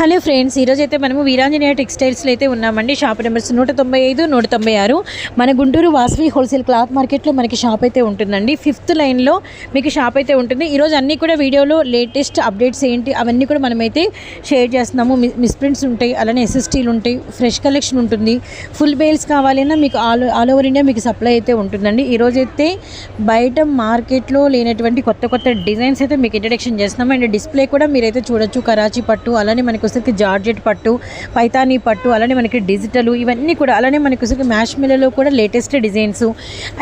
Hello friends ఈరోజు అయితే మనము వీరాంజనేయ టెక్స్టైల్స్లో అయితే ఉన్నామండి. షాప్ నెంబర్స్ నూట తొంభై ఐదు నూట తొంభై ఆరు. మన గుంటూరు వాసవి హోల్సేల్ క్లాత్ మార్కెట్లో మనకి షాప్ అయితే ఉంటుందండి. ఫిఫ్త్ లైన్లో మీకు షాప్ అయితే ఉంటుంది. ఈరోజు అన్నీ కూడా వీడియోలో లేటెస్ట్ అప్డేట్స్ ఏంటి అవన్నీ కూడా మనమైతే షేర్ చేస్తున్నాము. మిస్ ప్రింట్స్ ఉంటాయి అలానే ఎస్ఎస్టీలు ఉంటాయి ఫ్రెష్ కలెక్షన్ ఉంటుంది. ఫుల్ బేల్స్ కావాలన్నా మీకు ఆల్ ఆల్ ఓవర్ ఇండియా మీకు సప్లై అయితే ఉంటుందండి. ఈరోజైతే బయట మార్కెట్లో లేనటువంటి కొత్త కొత్త డిజైన్స్ అయితే మీకు ఇంట్రడక్షన్ చేస్తున్నాము. అండ్ డిస్ప్లే కూడా మీరైతే చూడొచ్చు. కరాచీ పట్టు అలానే మనకు వచ్చరికి జార్జెట్ పట్టు పైతానీ పట్టు అలానే మనకి డిజిటల్ ఇవన్నీ కూడా అలానే మనకి వచ్చరికి మ్యాష్ మిల్లలో కూడా లేటెస్ట్ డిజైన్స్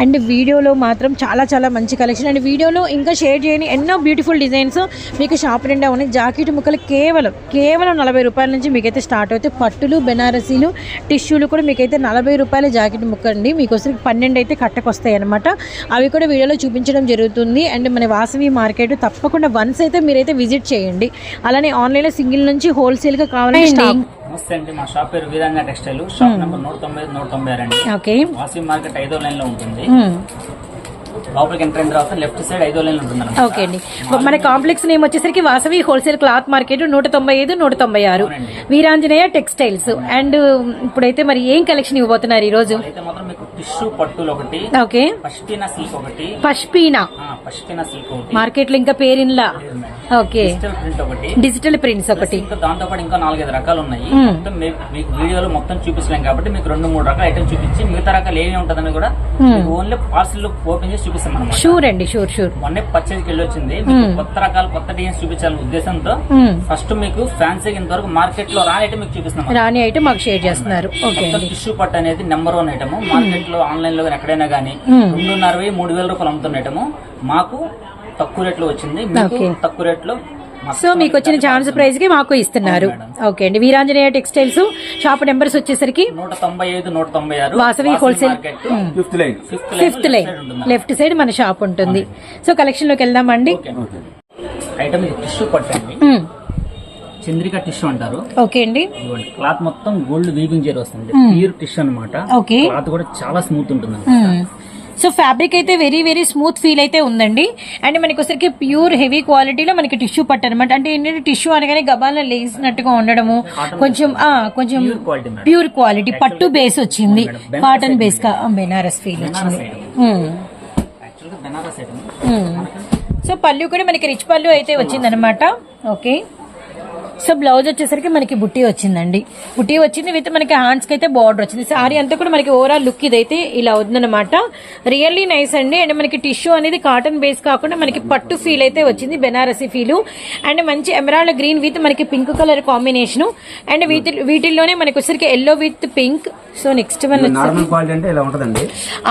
అండ్ వీడియోలో మాత్రం చాలా చాలా మంచి కలెక్షన్ అండ్ వీడియోలో ఇంకా షేర్ చేయని ఎన్నో బ్యూటిఫుల్ డిజైన్స్ మీకు షాప్ నిండా ఉన్నాయి. జాకెట్ ముక్కలు కేవలం కేవలం నలభై రూపాయల నుంచి మీకైతే స్టార్ట్ అవుతాయి. పట్టులు బెనారసీలు టిష్యూలు కూడా మీకైతే నలభై రూపాయల జాకెట్ ముక్క అండి. మీకు వచ్చరికి పన్నెండు అయితే కట్టకొస్తాయి అనమాట అవి కూడా వీడియోలో చూపించడం జరుగుతుంది. అండ్ మన వాసవి మార్కెట్ తప్పకుండా వన్స్ అయితే మీరైతే విజిట్ చేయండి. అలానే ఆన్లైన్లో సింగిల్ నుంచి హోల్సేల్గా కావాలంటే స్టాక్ నమస్తే అండి. మా షాప్ పేరు వీరంగా టెక్స్టైల్. షాప్ నెంబర్ నూట తొంభై నూట తొంభై ఆరు అండి. ఓకే. వాసవి మార్కెట్ ఐదో లైన్లో ఉంటుంది లోపలికి ఎంటర్ అయిన తర్వాత లెఫ్ట్ సైడ్ ఐదో లైన్ ఉంటుంది అన్నమాట. ఓకే అండి. మన కాంప్లెక్స్ నేమ్ వచ్చేసరికి వాసవి హోల్సేల్ క్లాత్ మార్కెట్ నూట తొంభై ఐదు నూట తొంభై ఆరు. వీరాంజనేయ టెక్స్టైల్స్. అండ్ ఇప్పుడైతే మరి ఏం కలెక్షన్ ఇవ్వబోతున్నారు ఈ రోజు అయితే మాత్రం మీకు టిష్యూ పట్టులు ఒకటి ఓకే. పష్పీనా సిల్క్ ఒకటి? పష్పీనా. ఆ, పష్పీనా సిల్క్ ఒకటి. మార్కెట్లో ఇంకా పేరిన్లా ఓకే. డిజిటల్ ప్రింట్ ఒకటి. డిజిటల్ ప్రింట్స్ ఒకటి. ఇంకా దాంతో పాటు ఇంకా నాలుగైదు రకాలు ఉన్నాయి. మ్మ్. మొత్తం మీకు వీడియోలో మొత్తం చూపించలేం కాబట్టి మీకు రెండు మూడు రకాల ఐటమ్ చూపించి మిగతా రకాలు ఏమి ఉంటుందని కూడా ఓన్లీ పార్సల్ ఓపెన్ చేసి చూపిస్తాం అనమాట షూర్ అండి షూర్ షూర్ మొన్నే పర్చేజ్కి వెళ్ళి వచ్చింది మీకు కొత్త రకాలు కొత్త డిజైన్స్ చూపించాలనే ఉద్దేశంతో ఫస్ట్ మీకు ఫ్యాన్సీ ఇంతవరకు మార్కెట్లో రాని ఐటమ్ మీకు చూపిస్తున్నాం రాణి అయితే మాకు షేర్ చేస్తున్నారు. ఓకే టిష్యూ పట్టు అనేది నెంబర్ వన్ ఐటమ్ మార్కెట్లో ఆన్లైన్లో ఎక్కడైనా గానీ రెండున్నర వెయ్యి మూడు వేల రూపాయలు అమ్ముతున్న ఐటమ్ మాకు తక్కువ రేట్లో వచ్చింది. మీకు. తక్కువ రేట్లో మాకు సో మీకు వచ్చిన ఛాన్స్ ప్రైస్కి మాకు ఇస్తున్నారు. ఓకే అండి. వీరాంజనేయ టెక్స్టైల్స్ షాప్ నెంబర్స్ వచ్చేసరికి నూట తొంభై ఐదు నూట తొంభై ఆరు Vasavi wholesale fifth line. Fifth fifth line. Left side మన షాప్ ఉంటుంది. సో కలెక్షన్లోకి వెళ్దామండి ఐటమ్ టిష్యూ పట్టు అండి. మ్మ్. చంద్రిక టిష్యూ అంటారు. ఓకే అండి. క్లాత్ మొత్తం గోల్డ్ వీవింగ్ చేరి వస్తుంది. ప్యూర్ టిష్యూ అన్నమాట. ఓకే. క్లాత్ కూడా చాలా స్మూత్ ఉంటుంది. సో ఫ్యాబ్రిక్ అయితే వెరీ వెరీ స్మూత్ ఫీల్ అయితే ఉందండి. అండ్ మనకి వచ్చరికి ప్యూర్ హెవీ క్వాలిటీలో మనకి టిష్యూ పట్టు అనమాట అంటే ఏంటంటే టిష్యూ అనగానే గబాల్లో లేసినట్టుగా ఉండడము కొంచెం కొంచెం ప్యూర్ క్వాలిటీ పట్టు బేస్ వచ్చింది. కాటన్ బేస్ బెనారస్ ఫీల్ వచ్చింది. యాక్చువల్గా బెనారస్ ఐటమ్ మ్మ్. సో పళ్ళు కూడా మనకి రిచ్ పళ్ళు అయితే వచ్చిందనమాట ఓకే సో బ్లౌజ్ వచ్చేసరికి మనకి బుట్టి వచ్చిందండి. బుట్టి వచ్చింది విత్ మనకి హ్యాండ్స్కి అయితే బార్డర్ వచ్చింది. సారీ అంతా కూడా మనకి ఓవరాల్ లుక్ ఇదైతే ఇలా ఉందన్నమాట. రియల్లీ నైస్ అండి. అండ్ మనకి టిష్యూ అనేది కాటన్ బేస్ కాకుండా మనకి పట్టు ఫీల్ అయితే వచ్చింది బెనారసీ ఫీల్ అండ్ మంచి ఎమరాల్డ్ గ్రీన్ విత్ మనకి పింక్ కలర్ కాంబినేషన్ అండ్ వీటి వీటిల్లోనే మనకి వచ్చేసరికి yellow with pink so next one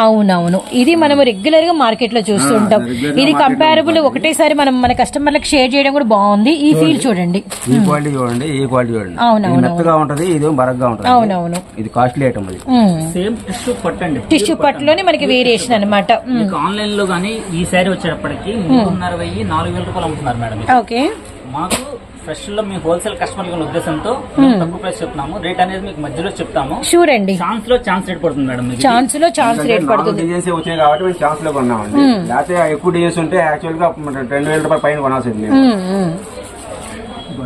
అవునవును. ఇది మనం రెగ్యులర్గా మార్కెట్లో చూస్తుంటాం ఇది కంపారబుల్ ఒకటేసారి మనం మన కస్టమర్లకు షేర్ చేయడం కూడా బాగుంది. ఈ ఫీల్ చూడండి. ఈ క్వాలిటీ చూడండి ఈ క్వాలిటీ చూడండి. అవునవును. మెత్తగా ఉంటది ఇది బరగ్గా ఉంటది. అవునవును. ఇది కాస్ట్లీ ఐటమ్ అది. సేమ్ టిష్యూ పట్టు అండి. టిష్యూ పట్టులోనే మనకి వేరియేషన్ అనమాట మీకు ఆన్లైన్లో గానీ ఈ శారీ వచ్చేటప్పటికి మూడున్నర వెయ్యి నాలుగు వేల రూపాయలు అమ్ముతున్నారు మేడం. ఓకే. మాకు ఫ్రెష్లో మీ హోల్సేల్ కస్టమర్ ఉద్దేశంతో మేము. తక్కువ ప్రైస్ చెప్తున్నాము. రేట్ అనేది మీకు మధ్యలో చెప్తాము. షూర్ అండి ఛాన్స్లో ఛాన్స్ రేట్ పడుతుంది మేడం మీకు ఛాన్స్లో ఛాన్స్ రేట్ పడుతుంది. డిజైన్స్ వచ్చినాయి కాబట్టి మేము ఛాన్స్లో కొన్నామండి. లేకపోతే ఎక్కువ డిజైన్స్ ఉంటే యాక్చువల్గా రెండు వేల రూపాయల పైన కొనాల్సింది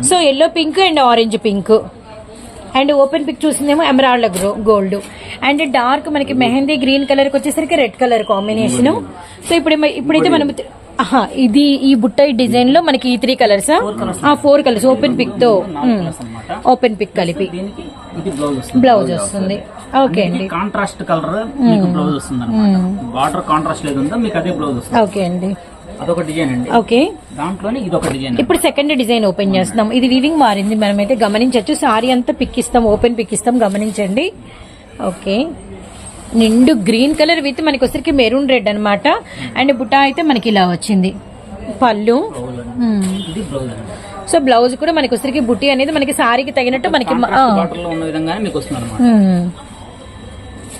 so yellow pink and orange pink and open pick చూసిందేమో emerald gold and dark మనకి మెహందీ గ్రీన్ కలర్కి వచ్చేసరికి రెడ్ కలర్ కాంబినేషన్ సో ఇప్పుడు ఇప్పుడైతే మనం ఇది ఈ బుట్ట డిజైన్లో మనకి ఈ three colours four colours open పిక్తో. Open pick కలిపి. బ్లౌజ్ వస్తుంది. ఓకే అండి. కాంట్రాస్ట్ కలర్ బ్లౌజ్ వస్తుంది కాంట్రాస్ట్ లేదు ఉందో మీకు అదే బ్లౌజ్ వస్తుంది. ఓకే అండి. అదొక డిజైన్ అండి. ఓకే. దాంట్లోనే డిజైన్. ఇప్పుడు సెకండ్ డిజైన్ ఓపెన్ చేస్తున్నాం. ఇది వీవింగ్ మారింది. మనమైతే గమనించవచ్చు. సారీ అంతా పిక్ ఇస్తాం ఓపెన్ పిక్ ఇస్తాం గమనించండి. ఓకే. నిండు గ్రీన్ కలర్ విత్ మనకి వచ్చరికి మెరూన్ రెడ్ అన్నమాట. అండ్ బుట్ట అయితే మనకి ఇలా వచ్చింది. పళ్ళు. సో బ్లౌజ్ కూడా మనకి వచ్చరికి బుట్టి అనేది మనకి సారీకి తగినట్టు మనకి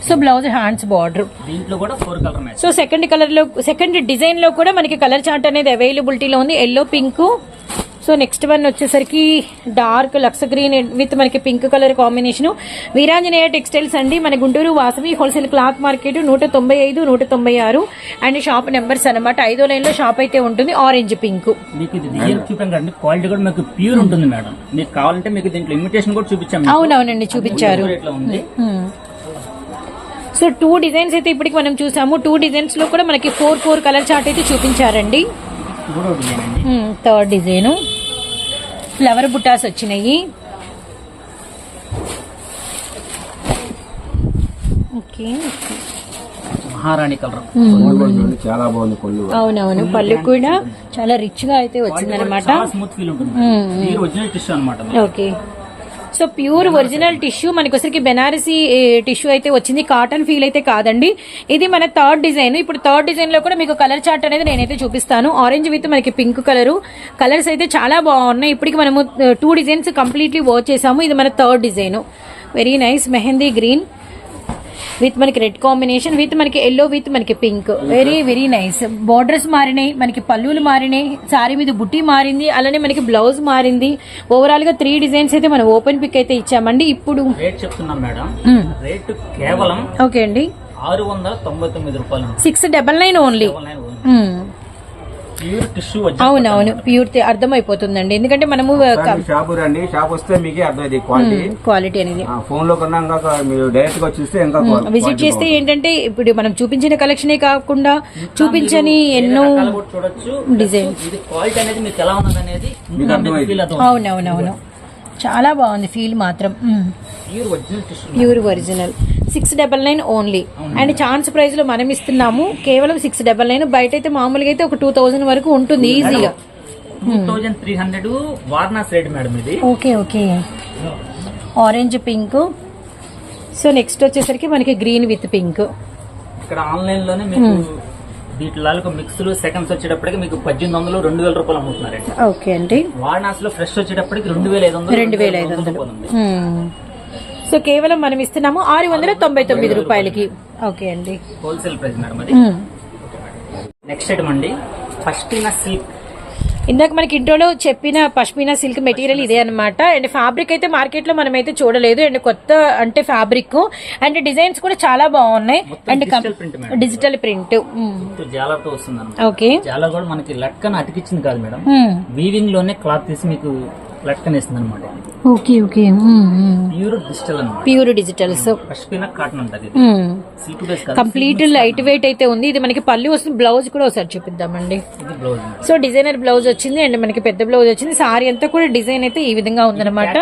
సో బ్లౌజ్ హ్యాండ్స్ బార్డర్. దీంట్లో కూడా four colour match. So second కలర్లో సెకండ్ డిజైన్లో కూడా మనకి కలర్ చార్ట్ అనేది అవైలబిలిటీలో ఉంది. Yellow pink so next one వచ్చేసరికి డార్క్ లక్స్ గ్రీన్ విత్ మనకి pink colour combination Veeranjaneya textiles అండి. మన Guntur Vasavi wholesale cloth market నూట తొంభై ఐదు నూట తొంభై ఆరు. అండ్ షాప్ నెంబర్స్ అనమాట ఐదో లైన్లో షాప్ అయితే ఉంటుంది. ఆరెంజ్ పింక్ మీకు ఇది డిజైన్ చూపాం కదండి క్వాలిటీ కూడా మీకు ప్యూర్ ఉంటుంది మేడం మీకు కావాలంటే మీకు దీంట్లో ఇమిటేషన్ కూడా చూపించాం మీకు. అవునవునండి చూపించారు. సో టూ డిజైన్స్ అయితే ఇప్పటికి మనం చూసాము. టూ డిజైన్స్లో కూడా మనకి ఫోర్ ఫోర్ కలర్ చార్ట్ అయితే చూపించారండి. Third design. ఫ్లవర్ బుట్టాస్ వచ్చినాయి. ఓకే. మహారాణి కలర్. చాలా బాగుంది పళ్ళు అవునవును పళ్ళు కూడా చాలా రిచ్గా అయితే వచ్చిందనమాట చాలా స్మూత్ ఫీల్ ఉంటుంది. ఇది ఒరిజినల్ టిష్యూ అనమాట okay. So pure original tissue మనకి వచ్చరికి బెనారసీ టిష్యూ అయితే వచ్చింది కాటన్ ఫీల్ అయితే కాదండి. ఇది మన థర్డ్ డిజైన్. ఇప్పుడు థర్డ్ డిజైన్లో కూడా మీకు కలర్ చార్ట్ అనేది నేనైతే చూపిస్తాను. ఆరెంజ్ విత్ మనకి పింక్ కలర్. కలర్స్ అయితే చాలా బాగున్నాయి. ఇప్పటికి మనము టూ డిజైన్స్ కంప్లీట్లీ వర్క్ చేసాము ఇది మన third design. Very nice mehndi green. With మనకి రెడ్ కాంబినేషన్ విత్ మనకి ఎల్లో విత్ మనకి pink. Very very nice borders మారినాయి మనకి పల్లులు మారినాయి సారీ మీద బుట్టి మారింది అలానే మనకి బ్లౌజ్ మారింది. ఓవరాల్గా త్రీ డిజైన్స్ అయితే మనం ఓపెన్ పిక్ అయితే ఇచ్చామండి. ఇప్పుడు రేట్ చెప్తున్నాం మేడం. రేట్ కేవలం ఓకే అండి. ఆరు వందల తొంభై తొమ్మిది రూపాయలు. Six double nine only pure tissue అవునవును ప్యూర్ అర్థమైపోతుందండి. ఎందుకంటే మనము షాప్ రండి. షాప్ వస్తే మీకే అర్థమైంది క్వాలిటీ క్వాలిటీ అనేది. ఆ, ఫోన్లో కన్నా ఇంకా మీరు డైరెక్ట్గా చూస్తే ఇంకా విజిట్ చేస్తే ఏంటంటే ఇప్పుడు మనం చూపించిన కలెక్షనే కాకుండా చూపించని ఎన్నో చూడొచ్చు. డిజైన్ ఇది క్వాలిటీ అనేది మీకు ఎలా ఉన్నది అనేది మీకు అర్థమైంది. ఫీల్ అవుతుంది. అవునవునవును. చాలా బాగుంది ఫీల్ మాత్రం. Pure original tissue pure original six double nine only and chance ప్రైస్లో మనం ఇస్తున్నాము. కేవలం సిక్స్ డబల్ నైన్ బయట అయితే మామూలుగా అయితే ఒక టూ థౌసండ్ వరకు ఉంటుంది ఈజీగా టూ థౌజండ్ త్రీ హండ్రెడ్ వార్నాస్ రేట్ మేడం ఇది. Okay okay. Orange pink so next వచ్చేసరికి మనకి గ్రీన్ విత్ పింక్ ఇక్కడ ఆన్లైన్లోనే మీకు వీటిలో మిక్స్లు సెకండ్స్ వచ్చేటప్పటికి మీకు పద్దెనిమిది వందలు రెండు వేల రూపాయలు అమ్ముతున్నారండి. ఓకే అండి. వారణాసి లో ఫ్రెష్ వచ్చేటప్పటికి రెండు వేల ఐదు వందలు రెండు వేల ఐదు వందలు. సో కేవలం మనం ఇస్తున్నాము ఆరు వందల తొంభై తొమ్మిది రూపాయలకి. ఓకే అండి. హోల్సేల్ ప్రైస్ మేడం అది. నెక్స్ట్ ఐటమ్ అండి ఫస్ట్ సిల్క్. ఇందాక మనకి ఇంట్రోలో చెప్పిన పష్మీనా సిల్క్ మెటీరియల్ ఇదే అనమాట అండ్ ఫ్యాబ్రిక్ అయితే మార్కెట్లో మనం అయితే చూడలేదు. అండ్ కొత్త అంటే ఫ్యాబ్రిక్. అండ్ డిజైన్స్ కూడా చాలా బాగున్నాయి. అండ్. డిజిటల్ ప్రింట్ జాలర్తో వస్తుంది ఓకే. జాలర్ కూడా మనకి లట్కన్ అతికిచ్చింది కాదు మేడం. వీవింగ్లోనే క్లాత్ తీసి మీకు లట్కన్ వేస్తుంది అనమాట okay okay pure digital pure cotton కాదు కంప్లీట్ లైట్ వెయిట్ అయితే ఉంది. ఇది మనకి పల్లి వస్తుంది బ్లౌజ్ కూడా ఒకసారి చూపిద్దామండి. ఇది బ్లౌజ్ సో డిజైనర్ బ్లౌజ్ వచ్చింది అండ్ మనకి పెద్ద బ్లౌజ్ వచ్చింది. సారీ అంతా కూడా డిజైన్ అయితే ఈ విధంగా ఉందన్నమాట.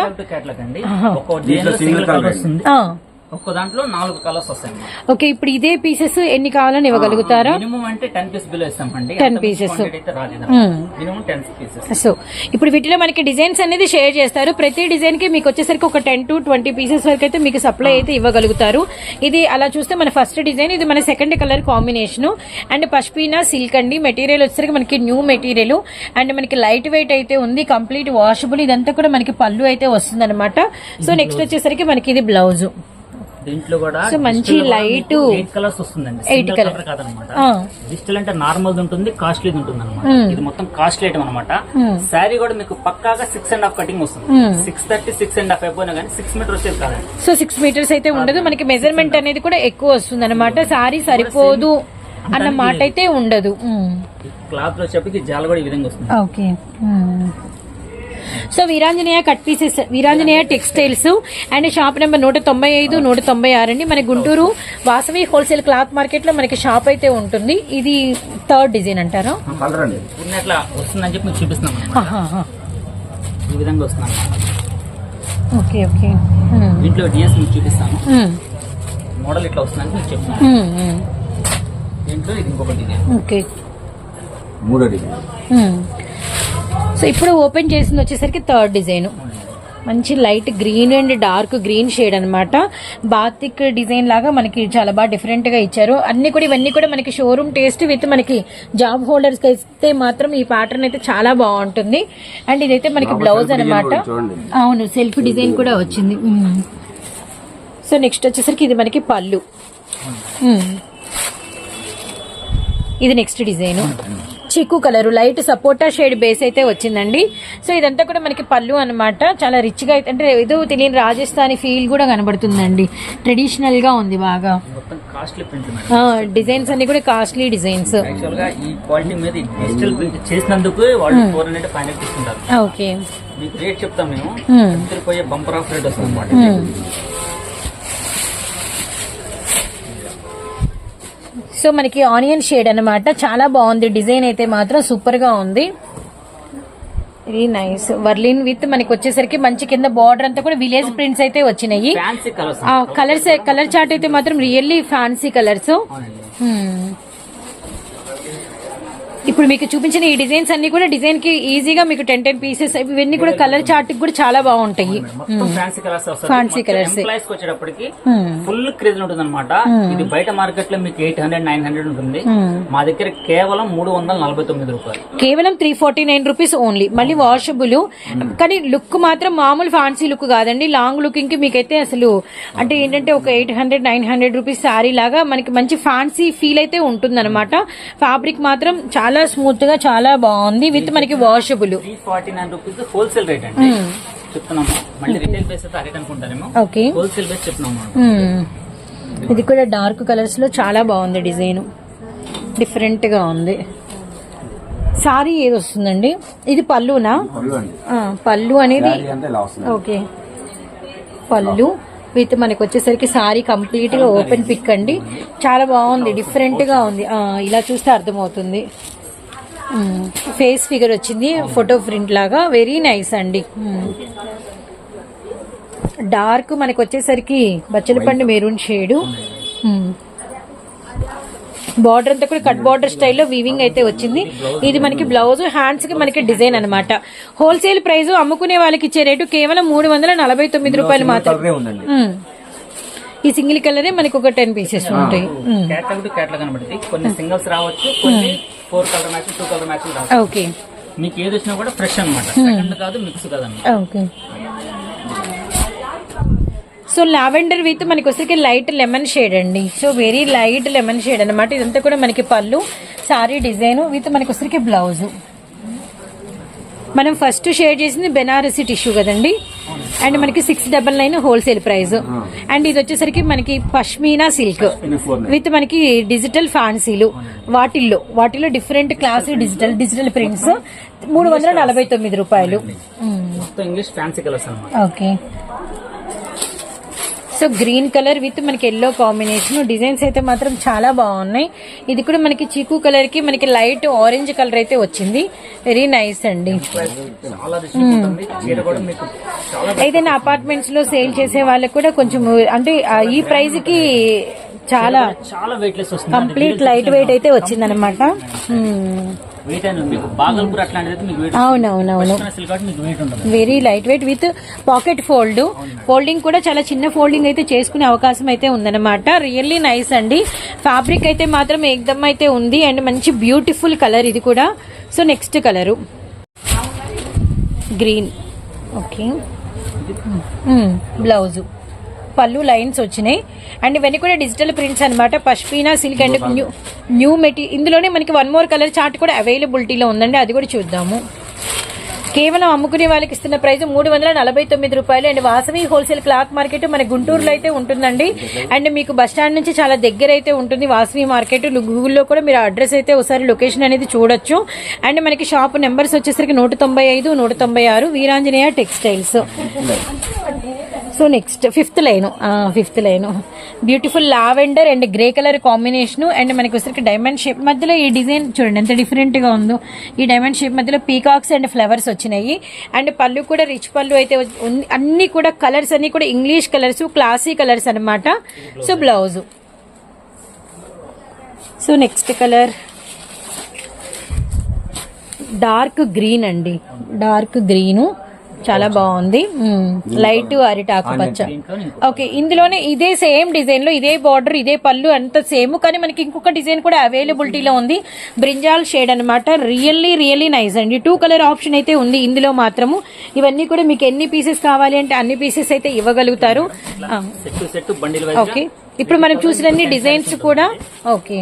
ఒక్కో దాంట్లో నాలుగు కలర్స్ వస్తాయి ఓకే ఇప్పుడు ఇదే పీసెస్ ఎన్ని కావాలని ఇవ్వగలుగుతారా? మినిమం అంటే టెన్ పీస్ బిల్ ఇస్తామండి. 10 pieces. అయితే రాలేదు మ్మ్. మినిమం టెన్ పీసెస్ సో ఇప్పుడు వీటిలో మనకి డిజైన్స్ అనేది షేర్ చేస్తారు. ప్రతి డిజైన్కి మీకు వచ్చేసరికి ఒక టెన్ టు ట్వంటీ పీసెస్ వరకు అయితే మీకు సప్లై అయితే ఇవ్వగలుగుతారు. ఇది అలా చూస్తే మన ఫస్ట్ డిజైన్ ఇది మన second colour combination and Pashmina silk అండి. మెటీరియల్ వచ్చేసరికి మనకి న్యూ మెటీరియల్ అండ్ మనకి లైట్ వెయిట్ అయితే ఉంది. కంప్లీట్ వాషబుల్ ఇదంతా కూడా మనకి పళ్ళు అయితే వస్తుంది సో నెక్స్ట్ వచ్చేసరికి మనకి ఇది బ్లౌజ్ దీంట్లో కూడా సో మంచి light. ఎయిట్ కలర్స్ వస్తుందండి. colour. కలర్. కాదనమాట. డిజిటల్ అంటే నార్మల్ ఉంటుంది కాస్ట్లీ ఉంటుంది అనమాట. ఇది మొత్తం కాస్ట్లీ ఐటమ్ అనమాట. శారీ కూడా మీకు పక్కాగా సిక్స్ అండ్ హాఫ్ కటింగ్ వస్తుంది. Six thirty six and half అయిపోయినా కానీ సిక్స్ మీటర్ వచ్చేది కాదండి. సో సిక్స్ మీటర్స్ అయితే ఉండదు. మనకి మెజర్మెంట్ అనేది కూడా ఎక్కువ వస్తుంది అనమాట సారీ సరిపోదు అన్న మాట అయితే ఉండదు. క్లాత్లో వచ్చేప్పటికి జాల కూడా ఈ విధంగా వస్తుంది. Okay. So Veeranjaneya cut pieces Veeranjaneya textiles and shop number నూట తొంభై ఐదు నూట తొంభై ఆరు అండి. మన గుంటూరు వాసవి హోల్సేల్ క్లాత్ మార్కెట్లో మనకి షాప్ అయితే ఉంటుంది. ఇది థర్డ్ డిజైన్ అంటారా? వస్తుందని చెప్పి చూపిస్తున్నాం. ఈ విధంగా. Okay okay. డిఎస్ మీకు చూపిస్తాను. మోడల్ ఇట్లా వస్తుందని మీకు. దీంట్లో ఇది ఓకే. మూడో డిజైన్ ఉమ్. సో ఇప్పుడు ఓపెన్ చేసింది వచ్చేసరికి థర్డ్ డిజైన్ మంచి light green and dark green shade అన్నమాట. బాతిక్ డిజైన్ లాగా మనకి చాలా బాగా డిఫరెంట్గా ఇచ్చారు. అన్ని కూడా ఇవన్నీ కూడా మనకి షోరూమ్ టేస్ట్ విత్ మనకి జాబ్ హోల్డర్స్ ఇస్తే మాత్రం ఈ ప్యాటర్న్ అయితే చాలా బాగుంటుంది. అండ్ ఇదైతే మనకి బ్లౌజ్ చూడండి. అవును సెల్ఫ్ డిజైన్ కూడా వచ్చింది. సో నెక్స్ట్ వచ్చేసరికి ఇది మనకి పళ్ళు. ఇది నెక్స్ట్ డిజైన్ చీకు కలర్ లైట్ సపోటా షేడ్ బేస్ అయితే వచ్చిందండి. సో ఇదంతా కూడా మనకి పళ్ళు అన్నమాట. చాలా రిచ్గా అయితే అంటే ఏదో తెలియని రాజస్థానీ ఫీల్ కూడా కనబడుతుందండి. ట్రెడిషనల్గా ఉంది బాగా. డిజైన్స్ అన్ని కూడా కాస్ట్లీ డిజైన్స్ చేసినందుకు ఓకే రేట్ చెప్తాం మేము. పోయే బంపర్ ఆఫ్ రేట్ వస్తుంది సో మనకి ఆనియన్ షేడ్ అన్నమాట. చాలా బాగుంది. డిజైన్ అయితే మాత్రం సూపర్గా ఉంది. ఇది నైస్ వర్లిన్ విత్ మనకి వచ్చేసరికి మంచి కింద బార్డర్ అంతా కూడా విలేజ్ ప్రింట్స్ అయితే వచ్చినాయి. కలర్స్ కలర్ చార్ట్ అయితే మాత్రం రియల్లీ ఫ్యాన్సీ కలర్స్. ఇప్పుడు మీకు చూపించిన ఈ డిజైన్స్ అన్ని కూడా డిజైన్కి ఈజీగా మీకు టెన్ టెన్ పీసెస్ ఇవన్నీ కూడా కలర్ చార్ట్ కూడా చాలా బాగుంటాయి. Fancy colours. ఎంప్లాయీస్ వచ్చేటప్పటికి. ఫుల్ క్రేజ్ ఉంటుంది అనమాట ఇది బయట మార్కెట్లో మీకు ఎయిట్ హండ్రెడ్ నైన్ హండ్రెడ్ ఉంటుంది. మా దగ్గర కేవలం మూడు వందల నలభై తొమ్మిది రూపాయలు. కేవలం three forty nine rupees only మళ్ళీ వాషబుల్ కానీ లుక్ మాత్రం మామూలు ఫ్యాన్సీ లుక్ కాదండి. లాంగ్ లుకింగ్కి మీకైతే అసలు అంటే ఏంటంటే ఒక eight hundred nine hundred rupees sari లాగా మనకి మంచి ఫ్యాన్సీ ఫీల్ అయితే ఉంటుంది అనమాట ఫ్యాబ్రిక్ మాత్రం చాలా స్మూత్గా చాలా బాగుంది విత్ మనకి washable forty nine rupees wholesale rate అండి. చెప్తున్నాము. మళ్ళీ రిటైల్ బేస్ అయితే అరేట్ అనుకుంటారేమో ఓకే హోల్సేల్ బేస్ చెప్తున్నాము ఇది కూడా డార్క్ కలర్స్లో చాలా బాగుంది డిజైన్ డిఫరెంట్గా ఉంది. సారీ ఏది వస్తుందండి? ఇది పళ్ళునా పళ్ళు అండి. ఆ, పళ్ళు అనేది ఓకే పళ్ళు విత్ మనకి వచ్చేసరికి సారీ కంప్లీట్గా ఓపెన్ పిక్ అండి. చాలా బాగుంది డిఫరెంట్గా ఉంది. ఇలా చూస్తే అర్థమవుతుంది. ఫేస్ ఫిగర్ వచ్చింది ఫోటో ప్రింట్ లాగా. వెరీ నైస్ అండి. డార్క్ మనకి వచ్చేసరికి బచ్చలపండు మెరూన్ షేడు బార్డర్ అంతా కూడా కట్ బార్డర్ స్టైల్లో వీవింగ్ అయితే వచ్చింది. ఇది మనకి బ్లౌజ్ హ్యాండ్స్కి మనకి డిజైన్ అన్నమాట. హోల్సేల్ ప్రైస్ అమ్ముకునే వాళ్ళకి ఇచ్చే రేటు కేవలం మూడు వందల నలభై తొమ్మిది రూపాయలు మాత్రం కలరే ఉందండి. మ్మ్. ఈ సింగిల్ కలరే మనకి ఒక టెన్ పీసెస్ ఉంటాయి. కొన్ని సింగిల్స్ రావచ్చు కొన్ని four colour match two colour match రావచ్చు. ఓకే. మీకు ఏది వచ్చినా కూడా ఫ్రెష్ అనమాట సెకండ్ కాదు మిక్స్ కాదన్నమాట. ఓకే. సో లావెండర్ విత్ మనకి వచ్చేసరికి లైట్ లెమన్ షేడ్ అండి. So very light lemon shade అన్నమాట. ఇదంతా కూడా మనకి పళ్ళు సారీ డిజైన్ విత్ మనకి వచ్చేసరికి బ్లౌజ్. మనం ఫస్ట్ షేడ్ చేసింది బెనారసీ టిష్యూ కదండి. అండ్ మనకి six double nine wholesale price and ఇది వచ్చేసరికి మనకి పష్మీనా సిల్క్ విత్ మనకి డిజిటల్ ఫ్యాన్సీలు వాటిల్లో వాటిలో different class digital digital prints మూడు వందల నలభై తొమ్మిది రూపాయలు. మొత్తం ఇంగ్లీష్ ఫ్యాన్సీ కలర్స్ అనమాట okay so green colour with మనకి ఎల్లో కాంబినేషన్. డిజైన్స్ అయితే మాత్రం చాలా బాగున్నాయి. ఇది కూడా మనకి చీకు కలర్కి మనకి లైట్ ఆరెంజ్ కలర్ అయితే వచ్చింది. వెరీ నైస్ అండి. చాలా రిచ్ ఉంటుంది. చీర కూడా మీకు చాలా ఏదైనా అపార్ట్మెంట్స్లో సేల్ చేసే వాళ్ళకి కూడా కొంచెం అంటే ఈ ప్రైస్కి చాలా చాలా వెయిట్ లెస్ వస్తుంది. కంప్లీట్ లైట్ వెయిట్ అయితే వచ్చిందనమాట అవునవునవును. Very light weight with pocket fold folding కూడా చాలా చిన్న ఫోల్డింగ్ అయితే చేసుకునే అవకాశం అయితే ఉందన్నమాట. రియల్లీ నైస్ అండి. ఫ్యాబ్రిక్ అయితే మాత్రం ఏకదమ్ అయితే ఉంది. అండ్ మంచి బ్యూటిఫుల్ కలర్ ఇది కూడా. So next colour green okay blouse పళ్ళు లైన్స్ వచ్చినాయి. అండ్ ఇవన్నీ కూడా డిజిటల్ ప్రింట్స్ అన్నమాట. Pashmina silk and new new మెటీ ఇందులోనే మనకి వన్ మోర్ కలర్ చార్ట్ కూడా అవైలబిలిటీలో ఉందండి. అది కూడా చూద్దాము. కేవలం అమ్ముకునే వాళ్ళకి ఇస్తున్న ప్రైస్ మూడు వందల నలభై తొమ్మిది రూపాయలు. And Vasavi wholesale cloth market మన గుంటూరులో అయితే ఉంటుందండి. అండ్ మీకు బస్ స్టాండ్ నుంచి చాలా దగ్గర అయితే ఉంటుంది వాసవి మార్కెట్ గూగుల్లో కూడా మీరు అడ్రస్ అయితే ఒకసారి లొకేషన్ అనేది చూడొచ్చు. అండ్ మనకి షాప్ నెంబర్స్ వచ్చేసరికి నూట తొంభై ఐదు నూట తొంభై ఆరు. Veeranjaneya textiles so next fifth line. Fifth line. Beautiful lavender and grey colour combination and మనకి వచ్చరికి డైమండ్ షేప్ మధ్యలో ఈ డిజైన్ చూడండి ఎంత డిఫరెంట్గా ఉందో. ఈ డైమండ్ షేప్ మధ్యలో పీకాక్స్ అండ్ ఫ్లవర్స్ వచ్చినాయి. అండ్ పళ్ళు కూడా రిచ్ పళ్ళు అయితే అన్ని కూడా కలర్స్ అన్ని కూడా ఇంగ్లీష్ కలర్స్ క్లాసీ కలర్స్ అన్నమాట. So blouse. So next colour. Dark green అండి. Dark green. చాలా బాగుంది. లైట్ అరిటాకు పచ్చ. ఓకే ఇందులోనే ఇదే సేమ్ డిజైన్లో ఇదే బార్డర్ ఇదే పళ్ళు అంత సేమ్ కానీ మనకి ఇంకొక డిజైన్ కూడా అవైలబిలిటీలో ఉంది. బ్రింజాల్ షేడ్ అన్నమాట. రియల్లీ రియల్లీ నైస్ అండి. టూ కలర్ ఆప్షన్ అయితే ఉంది ఇందులో మాత్రము. ఇవన్నీ కూడా మీకు ఎన్ని పీసెస్ కావాలి అంటే అన్ని పీసెస్ అయితే ఇవ్వగలుగుతారు. ఓకే ఇప్పుడు మనం చూసిన డిజైన్స్ కూడా ఓకే.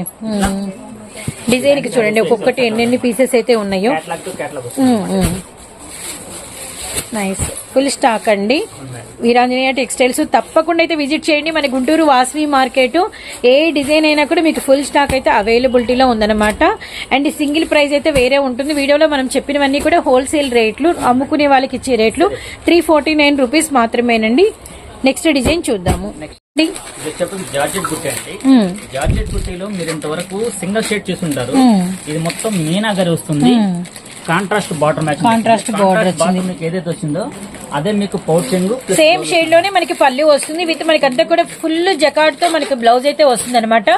డిజైన్కి చూడండి ఒక్కొక్కటి ఎన్నెన్ని పీసెస్ అయితే ఉన్నాయో క్యాట్లాగ్ టు క్యాట్లాగ్ వస్తుంది నైస్ ఫుల్ స్టాక్ అండి. వీరాంజనేయ టెక్స్టైల్స్ తప్పకుండా అయితే విజిట్ చేయండి. మన గుంటూరు వాసవి మార్కెట్. ఏ డిజైన్ అయినా కూడా మీకు ఫుల్ స్టాక్ అయితే అవైలబిలిటీలో ఉందన్నమాట. అండ్ సింగిల్ ప్రైస్ అయితే వేరే ఉంటుంది. వీడియోలో మనం చెప్పినవన్నీ కూడా హోల్సేల్ రేట్లు అమ్ముకునే వాళ్ళకి ఇచ్చే రేట్లు త్రీ ఫార్టీ నైన్ రూపీస్ మాత్రమేనండి. నెక్స్ట్ డిజైన్ చూద్దాము. జార్జెట్ బుట్టే అండి. మ్మ్. జార్జెట్ బుట్టీలో మీరు ఇంతవరకు సింగిల్ షేడ్ చూసుంటారు మ్మ్. ఇది మొత్తం మీనా గారి వస్తుంది contrast border match Contrast border వచ్చింది. మీకు ఏదైతే వచ్చిందో అదే మీకు పౌచింగ్ సేమ్ షేడ్లోనే మనకి పల్లి వస్తుంది. విత్ మనకి అంతా కూడా ఫుల్ జకాడ్తో మనకి బ్లౌజ్ అయితే వస్తుంది అనమాట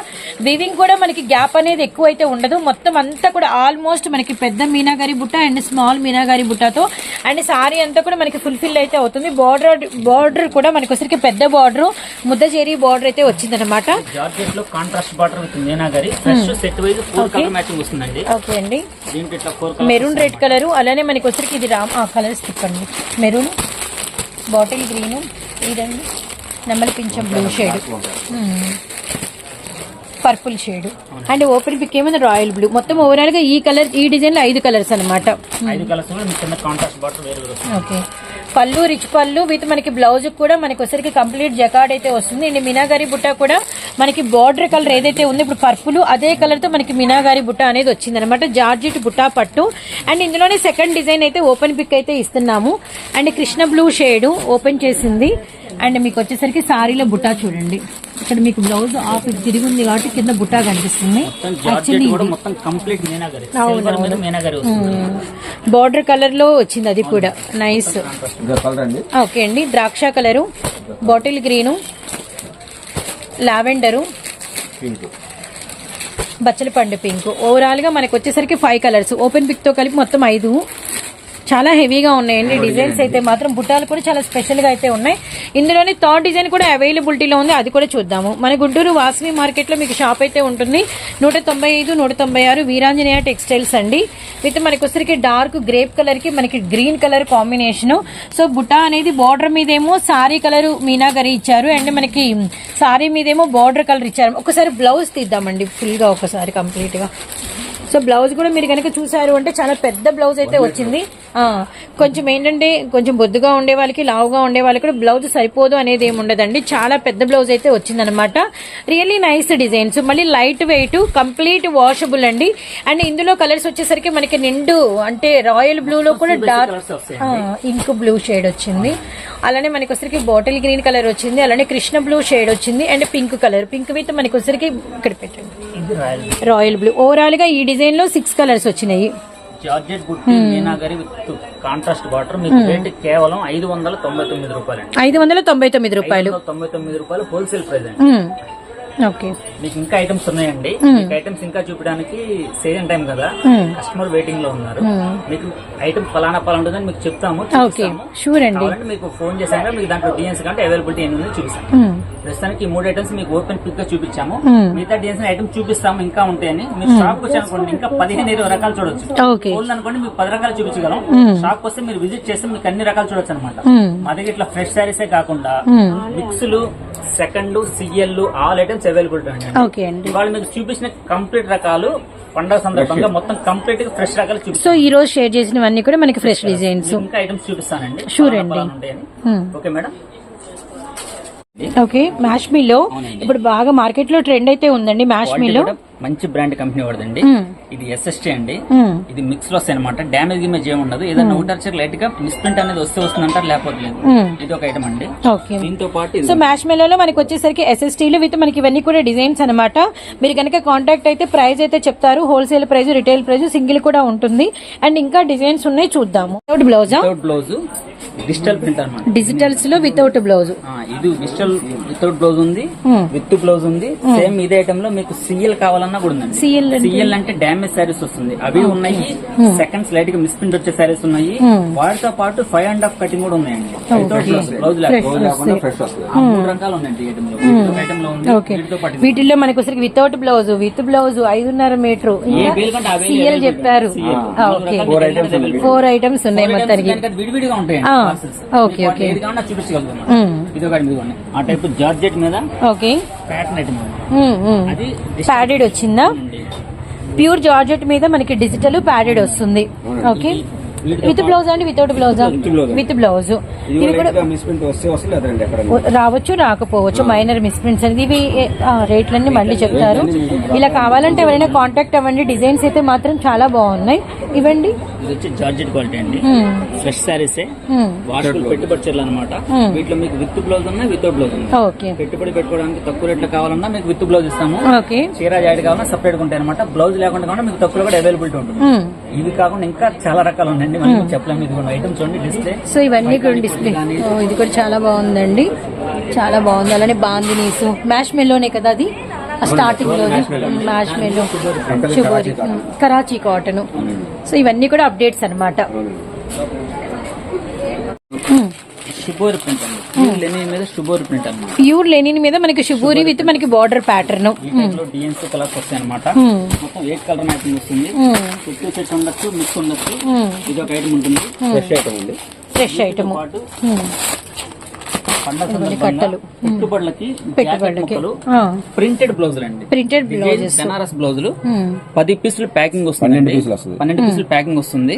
వివింగ్ కూడా మనకి గ్యాప్ అనేది ఎక్కువ అయితే ఉండదు. మొత్తం అంతా కూడా ఆల్మోస్ట్ మనకి పెద్ద మీనాగారి బుట్ట అండ్ స్మాల్ మీనాగారి బుట్టతో. అండ్ సారీ అంతా కూడా మనకి ఫుల్ఫిల్ అయితే అవుతుంది. బార్డర్ బార్డర్ కూడా మనకి వచ్చరికి పెద్ద బార్డర్ ముద్దజేరి బార్డర్ అయితే వచ్చింది అనమాట జార్జెట్లో contrast border with meenakari fresh set wise four colour matching వస్తుందండి. ఓకే అండి. కలర్ మెరూన్ రెడ్ కలర్ అలానే మనకి వచ్చరికి ఇది రామ్ ఆ కలర్స్ తిప్పండి. మెరూన్ బాటిల్ గ్రీన్ ఇదండి నెమ్మలి పింఛం blue shade. Purple shade. And open pick ఏమైనా రాయల్ బ్లూ. మొత్తం ఓవరాల్గా ఈ కలర్ ఈ డిజైన్లో ఐదు కలర్స్ అనమాట ఐదు కలర్స్ కూడా మీకు కింద కాంట్రాస్ట్ బార్డర్ వేరు వేరు వస్తుంది. ఓకే. పళ్ళు రిచ్ పళ్ళు విత్ మనకి బ్లౌజ్ కూడా మనకి వచ్చరికి కంప్లీట్ జకాడ్ అయితే వస్తుంది. అండ్ మీనాగారి బుట్ట కూడా మనకి బార్డర్ కలర్ ఏదైతే ఉందో ఇప్పుడు పర్పుల్ అదే కలర్తో మనకి మీనాగారి బుట్ట అనేది వచ్చింది అనమాట జార్జిట్ బుట్ట పట్టు. అండ్ ఇందులోనే సెకండ్ డిజైన్ అయితే ఓపెన్ పిక్ అయితే ఇస్తున్నాము. And Krishna blue shade open చేసింది. అండ్ మీకు వచ్చేసరికి సారీలో బుట్ట చూడండి. ఇక్కడ మీకు బ్లౌజ్ ఆఫ్ తిరిగి ఉంది కాబట్టి కింద బుట్ట కనిపిస్తుంది. బార్డర్ కలర్లో వచ్చింది అది కూడా. నైస్ ఓకే అండి. ద్రాక్ష colour bottle green lavender pink. బచ్చల పండు పింక్. ఓవరాల్గా మనకు వచ్చేసరికి ఫైవ్ కలర్స్ ఓపెన్ పిక్తో కలిపి మొత్తం ఐదు. చాలా హెవీగా ఉన్నాయండి. డిజైన్స్ అయితే మాత్రం బుట్టాలు కూడా చాలా స్పెషల్గా అయితే ఉన్నాయి. ఇందులోనే థర్డ్ డిజైన్ కూడా అవైలబిలిటీలో ఉంది. అది కూడా చూద్దాము. మన గుంటూరు వాసవి మార్కెట్లో మీకు షాప్ అయితే ఉంటుంది. నూట తొంభై ఐదు నూట తొంభై ఆరు వీరాంజనేయ టెక్స్టైల్స్ అండి. విత్ మనకి వచ్చరికి డార్క్ గ్రేప్ కలర్కి మనకి గ్రీన్ కలర్ కాంబినేషన్. సో బుట్ట అనేది బార్డర్ మీదేమో సారీ కలర్ మీనాగరి ఇచ్చారు. అండ్ మనకి సారీ మీదేమో బార్డర్ కలర్ ఇచ్చారు. ఒకసారి బ్లౌజ్ తీద్దామండి. ఫుల్గా ఒకసారి కంప్లీట్గా సో బ్లౌజ్ కూడా మీరు కనుక చూసారు అంటే చాలా పెద్ద బ్లౌజ్ అయితే వచ్చింది. కొంచెం ఏంటంటే కొంచెం బొద్దుగా ఉండే వాళ్ళకి లావుగా ఉండే వాళ్ళకి కూడా బ్లౌజ్ సరిపోదు అనేది ఏమి ఉండదండి. చాలా పెద్ద బ్లౌజ్ అయితే వచ్చిందనమాట రియల్లీ నైస్ డిజైన్స్ మళ్ళీ లైట్ వెయిట్ కంప్లీట్ వాషబుల్ అండి. అండ్ ఇందులో కలర్స్ వచ్చేసరికి మనకి నిండు అంటే రాయల్ బ్లూ లో కూడా డార్క్ ఇంక్ బ్లూ షేడ్ వచ్చింది. అలానే మనకి వచ్చరికి బాటిల్ గ్రీన్ కలర్ వచ్చింది. అలానే కృష్ణ బ్లూ షేడ్ వచ్చింది. And pink colour pink with మనకి వచ్చరికి ఇక్కడ పెట్టండి. రాయల్ బ్లూ ఓవరాల్గా ఈ డిజైన్లో సిక్స్ కలర్స్ వచ్చినాయి. జార్జెట్ బుట్టి మీనా గారి విత్ కాంట్రాస్ట్ బార్డర్ మీకు రేట్ కేవలం ఐదు వందల తొంభై తొమ్మిది రూపాయలు ఐదు వందల తొంభై తొమ్మిది రూపాయలు. తొంభై తొమ్మిది రూపాయలు హోల్సేల్ ప్రైస్ అండి. ఓకే మీకు ఇంకా ఐటమ్స్ ఉన్నాయండి. మీకు ఐటమ్స్ ఇంకా చూపించడానికి సీజన్ టైం కదా. కస్టమర్ వెయిటింగ్లో ఉన్నారు. మీకు ఐటమ్ ఫలానా ఫలానా ఉంటుందని మీకు చెప్తాము షూర్ అండి. మీకు ఫోన్ చేశాక మీకు దాంట్లో డిఎన్స్ కంటే అవైలబిలిటీ ఏంటి చూపిస్తాం. ప్రస్తుతానికి ఈ మూడు ఐటమ్స్ మీకు ఓపెన్ పిక్గా చూపించాము. మిగతా డిఎన్స్ ఐటమ్ చూపిస్తాము ఇంకా ఉంటాయని. మీరు షాప్ వచ్చి అనుకోండి ఇంకా పదిహేను ఇరవై రకాలు చూడొచ్చు. ఫోన్ అనుకోండి మీకు పది రకాలు చూపించగలం. షాప్ వస్తే మీరు విజిట్ చేస్తే మీకు అన్ని రకాలు చూడొచ్చు అనమాట. మా. దగ్గర ఇట్లా ఫ్రెష్ శారీసే కాకుండా. మిక్స్లు second CL all items availability అండి. ఓకే అండి. ఇవాళ మీకు చూపించిన కంప్లీట్ రకాలు పండగ సందర్భంగా మొత్తం కంప్లీట్గా ఫ్రెష్ రకాలు చూపిస్తాను సో ఈ రోజు షేర్ చేసినవన్నీ కూడా మనకి ఫ్రెష్ డిజైన్స్ ఇంకా ఐటమ్స్ చూపిస్తానండి. చాలా అండి. ఓకే మేడం ఓకే మ్యాష్ మిల్లో. ఇప్పుడు బాగా మార్కెట్లో ట్రెండ్ అయితే ఉందండి మ్యాష్ మిల్లో మంచి బ్రాండ్ కంపెనీ వాడదండి. మ్మ్. ఇది ఎస్ఎస్టీ అండి. మ్మ్. ఇది మిక్స్లో వస్తాయి అనమాట డ్యామేజ్ గిమేజ్ ఏమి ఉండదు. ఏదైనా ఊటర్ లైట్గా మిస్ప్రింట్ అనేది వస్తే వస్తుంది అంటారు లేకపోతే లేదు. ఇది ఒక ఐటమ్ అండి. దీంతో పాటు సో మ్యాష్ మెలోలో మనకి వచ్చేసరికి ఎస్ఎస్టీలు విత్ మనకి ఇవన్నీ కూడా డిజైన్స్ అనమాట మీరు కనుక కాంటాక్ట్ అయితే ప్రైస్ అయితే చెప్తారు. Wholesale price retail price single కూడా ఉంటుంది. అండ్ ఇంకా డిజైన్స్ ఉన్నాయి చూద్దాము. బ్లౌజా బ్లౌజ్ డిజిటల్ ప్రింట్ అనమాట డిజిటల్స్లో వితౌట్ బ్లౌజ్ ఇది డిజిటల్ వితౌట్ బ్లౌజ్ ఉంది Hmm. విత్ బ్లౌజ్ ఉంది. సేమ్ ఇదే ఐటమ్లో మీకు సిఎల్ కావాలన్నా కూడా ఉందండి. అంటే? సిఎల్ అంటే డ్యామేజ్ సారీస్ వస్తుంది. అవి ఉన్నాయి సెకండ్స్ లైట్గా మిస్ప్రింట్ వచ్చే సారీస్ ఉన్నాయి. Hmm. వాటితో పాటు ఫైవ్ అండ్ హాఫ్ కటింగ్ కూడా ఉన్నాయండి. వితౌట్ బ్లౌజ్ మూడు రకాలు ఉన్నాయండి ఐటమ్లో. ఉంది. వీటిల్లో మనకి వితౌట్ బ్లౌజ్ విత్ బ్లౌజ్ ఐదున్నర మీటర్ సిఎల్. చెప్పారు. ఫోర్ ఐటమ్స్ ఉన్నాయి మొత్తానికి. విడివిడిగా ఆ, parcels. Okay, okay. ఏది కావాలన్నా చూపించగలుగుతాం మ్మ్. ఇది ఒకటి ఇది ఒకటి. ఆ టైప్ జార్జెట్ మీద okay pattern item hmm, hmm. అది ప్యాడెడ్ వచ్చిందా? ప్యూర్ జార్జెట్ మీద మనకి డిజిటల్ ప్యాడెడ్ వస్తుంది. ఓకే విత్ బ్లౌజ్ అండి వితౌట్ బ్లౌజ్. విత్ బ్లౌజ్ కూడా రావచ్చు రాకపోవచ్చు మైనర్ మిస్ప్రింట్స్ అనేది ఇవి రేట్లన్నీ మళ్ళీ చెప్తారు. ఇలా కావాలంటే ఎవరైనా కాంటాక్ట్ అవ్వండి. డిజైన్స్ అయితే మాత్రం చాలా బాగున్నాయి. ఇవ్వండి. ఇది వచ్చి జార్జెట్ క్వాలిటీ అండి. ఫ్రెష్ సారీసే మ్మ్. వాషబుల్ పెట్టుబడి చీరలు అనమాట మ్మ్. వీటిలో మీకు విత్ బ్లౌజ్ ఉన్నాయి వితౌట్ బ్లౌజ్ ఉన్నాయి ఓకే పెట్టుబడి పెట్టుకోవడానికి తక్కువ రేట్లో కావాలన్నా మీకు విత్ బ్లౌజ్ ఇస్తాము. ఓకే చీర జాడి కావాలన్నా సపరేట్గా ఉంటాయి అనమాట బ్లౌజ్ లేకుండా కాకుండా మీకు తక్కువ కూడా అవైలబిలిటీ ఉంటుంది. ఇవి కాకుండా ఇంకా చాలా రకాలు మనం చెప్పలేము ఇది చూడండి డిస్ప్లే సో ఇవన్నీ కూడా డిస్ప్లే ఇది కూడా చాలా బాగుందండి. చాలా బాగుంది. అలానే బాందినీస్. మ్యాష్ మెల్లోనే కదా అది? స్టార్టింగ్లోని మ్యాష్ మెల్లో షుగోరి కరాచీ కాటన్ సో ఇవన్నీ కూడా అప్డేట్స్ అనమాట షుబోర్ ప్రింట్ అండి ప్యూర్ లెనిన్ మీద షుబోర్ ప్రింట్ అన్నమాట ప్యూర్ లెనిన్ మీద మనకి షుగూరి విత్ మనకి బార్డర్ ప్యాటర్న్ డిఎన్సీ కలర్స్ వస్తాయి అనమాట మొత్తం ఎయిట్ కలర్ మ్యాచింగ్ వస్తుంది. చుట్టూ సెట్ ఉండొచ్చు మిక్స్ ఉండొచ్చు. ఇది ఒక ఐటమ్ ఉంటుంది. ఫ్రెష్ ఐటమ్ అండి. ఫ్రెష్ ఐటమ్ పాటు. పెట్టుబడులకి. ప్రింటెడ్ బ్లౌజులు అండి. ప్రింటెడ్ బ్లౌజెస్ బెనారస్ బ్లౌజులు పది పీసులు ప్యాకింగ్ వస్తుంది పన్నెండు పీసులు వస్తుంది. పన్నెండు పీసులు ప్యాకింగ్ వస్తుంది.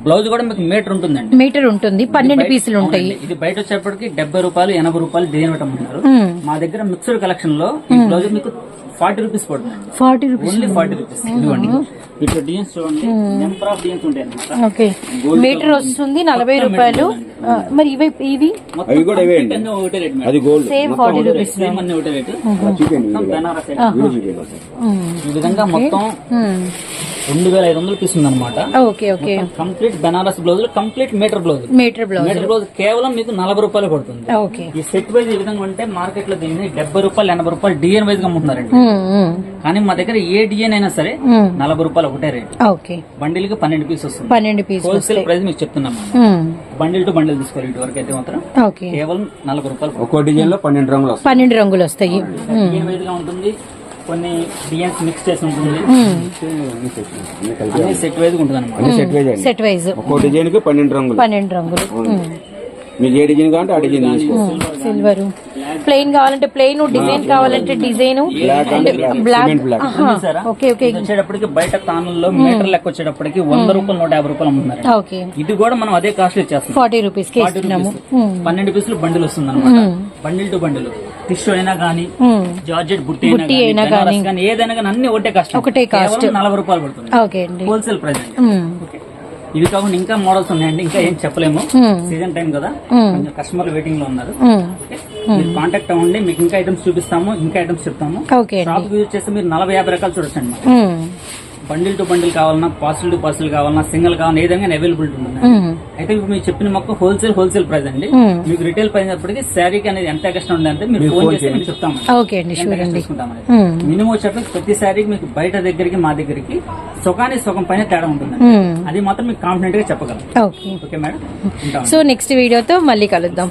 బ్లౌజ్ కూడా మీకు మీటర్ ఉంటుందండి మీటర్ ఉంటుంది పన్నెండు పీసులు ఉంటాయి. ఇది బయట వచ్చేప్పటికి డెబ్బై రూపాయలు ఎనభై రూపాయలు డిజైన్ పెట్టమంటున్నారు మ్మ్. మా దగ్గర మిక్స్డ్ కలెక్షన్లో ఈ బ్లౌజ్ మీకు ఫార్టీ రూపీస్ పడుతుందండి forty rupees only forty rupees. ఇదిగోండి. ఇట్లా డిజైన్స్ చూడండి. నెంబర్ ఆఫ్ డిజైన్స్ ఉంటాయి అనమాట ఓకే. మీటర్ వస్తుంది నలభై రూపాయలు. మరి ఇవి ఇవి? అవి కూడా ఇవే అండి. అన్ని ఒకటే రేట్ అది gold. Same forty rupees same అన్ని ఒకటే రేట్. బెనారస్. ఈ విధంగా మొత్తం రెండు వేల ఐదు వందలు పీస్ ఉందన్నమాట. Okay okay. Complete Banaras blouse complete metre blouse metre blouse metre blouse కేవలం మీకు నలభై రూపాయలు పడుతుంది. ఓకే. ఈ సెట్ వైజ్ ఈ విధంగా ఉంటే మార్కెట్లో దీన్ని డెబ్బై రూపాయలు ఎనభై రూపాయలు డిఎన్ వైజ్గా అమ్ముతున్నారండి. కానీ మా దగ్గర ఏ డిఎన్ అయినా సరే నలభై రూపాయలు ఒకటే రేట్. ఓకే. బండిల్కి పన్నెండు పీస్ వస్తుంది. పన్నెండు పీసులు హోల్సేల్ ప్రైస్ మీకు చెప్తున్నాం బండిల్ టు బండిల్ తీసుకోవాలి ఇటు వరకు అయితే మాత్రం. ఓకే. కేవలం నలభై రూపాయలు. ఒక్కో డిజైన్లో పన్నెండు రంగులు వస్తాయి. పన్నెండు రంగులు వస్తాయి. ఉంటుంది? కొన్ని డిఎన్స్ మిక్స్ చేసి ఉంటుంది. అన్ని సెట్ వైజ్ ఉంటుంది అనమాట సెట్ వేజ్ అండి. సెట్ వైజ్ ఒక్కో డిజైన్కి పన్నెండు రంగులు. పన్నెండు రంగులు. మీకు ఏ డిజైన్ కావాలంటే ఆ డిజైన్ సిల్వర్. ప్లెయిన్ కావాలంటే ప్లెయిన్ డిజైన్ కావాలంటే డిజైన్ బ్లాక్ ఓకే ఓకే వచ్చేటప్పటికి బయట తానుల్లో మీటర్ లెక్క వచ్చేటప్పటికి వంద రూపాయలు నూట యాభై రూపాయలు అమ్ముతున్నారు ఓకే ఇది కూడా మనం అదే కాస్ట్ ఇచ్చేస్తాం ఫార్టీ రూపీస్కి ఇస్తున్నాము పన్నెండు పీసులు బండిల్ వస్తుంది అనమాట బండిల్ టు బండిల్ టిష్యూ అయినా కానీ జార్జెట్ బుట్టి అయినా బుట్టి గానీ, అయినా కానీ ఏదైనా కానీ అన్ని ఒకటే కాస్ట్ ఒకటే కాస్ట్. నలభై రూపాయలు పడుతుంది. Okay wholesale price. ఓకే. ఇవి కాకుండా ఇంకా మోడల్స్ ఉన్నాయండి. ఇంకా ఏం చెప్పలేము. సీజన్ టైం కదా. మ్మ్. కొంచెం కస్టమర్ వెయిటింగ్లో ఉన్నారు. మీరు కాంటాక్ట్ అవ్వండి మీకు ఇంకా ఐటమ్స్ చూపిస్తాము ఇంకా ఐటమ్స్ చెప్తాము. ఓకే అండి. షాప్ విజిట్ చేస్తే మీరు నలభై యాభై రకాలు చూడొచ్చండి. బండిల్ టు బండిల్ కావాలన్నా పార్సల్ టు పార్సల్ కావాలన్నా సింగిల్ కావాలన్నా ఏ విధంగా అవైలబిలిటీ ఉంది. అయితే ఇప్పుడు మీరు చెప్పిన మొక్క హోల్సేల్ హోల్సేల్ ప్రైస్ అండి. మీకు రిటైల్ ప్రైస్ అయినప్పటికీ శారీకి అనేది ఎంత ఎక్స్ట్రా ఉందంటే మీరు ఫోన్ చేస్తే మేము చెప్తాము. మినిమం వచ్చేటప్పుడు ప్రతి శారీకి మీకు బయట దగ్గరికి మా దగ్గరికి సుఖానికి సుఖం పైన తేడా ఉంటుంది. అది మాత్రం మీకు కాన్ఫిడెంట్గా చెప్పగలం. Okay okay madam so next వీడియోతో మళ్ళీ కలుద్దాం.